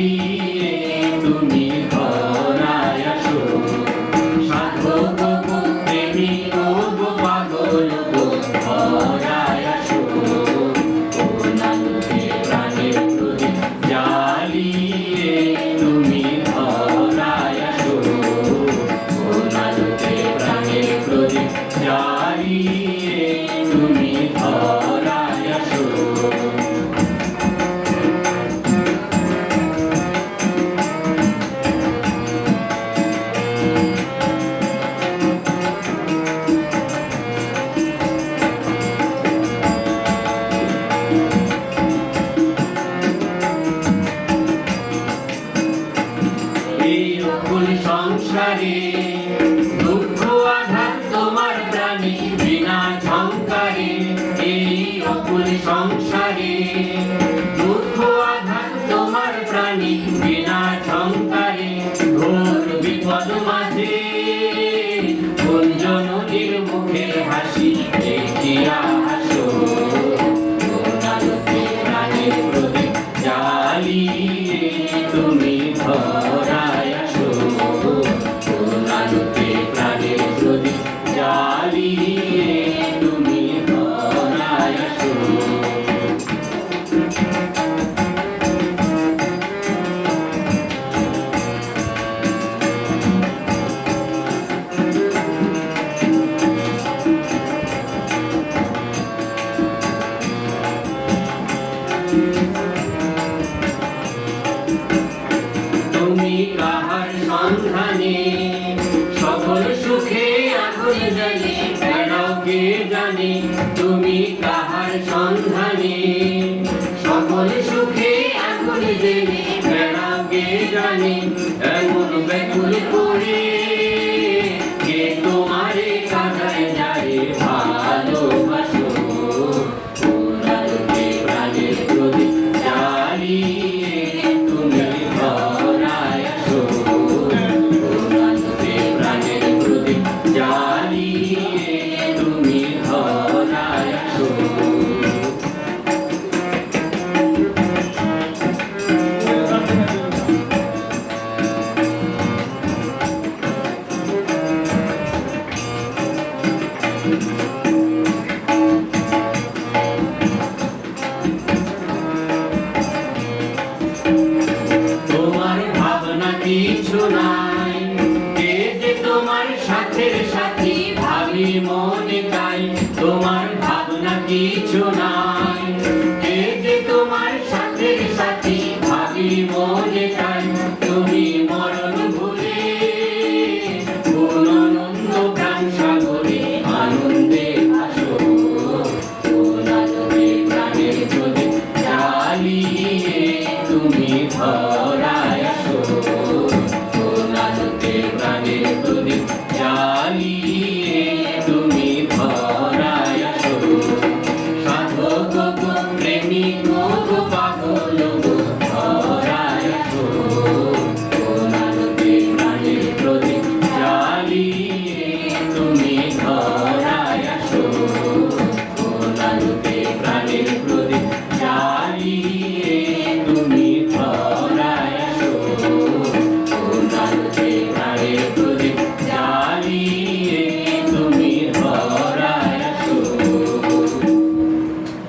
Maria. কুল সংসারে দুঃখ আঘাত তোমার প্রাণী বিনা ঝংকারে। এই অকুল সংসার তাহার সন্ধানে সকলে সুখে আগুন জেনে বেড়াবে জানে তোমার ভাবনা কিছু নাই। কে যে তোমার সাথে সাথে, ভাবি মনে তাই তুমি মরণ ভুলে কোন নন্দ প্রাণ সাগরে আনন্দে ভাসো। কোন আনন্দে প্রাণের চলে জ্বালিয়ে তুমি ভরায় আসো। কোন আনন্দে প্রাণের চলে জ্বালিয়ে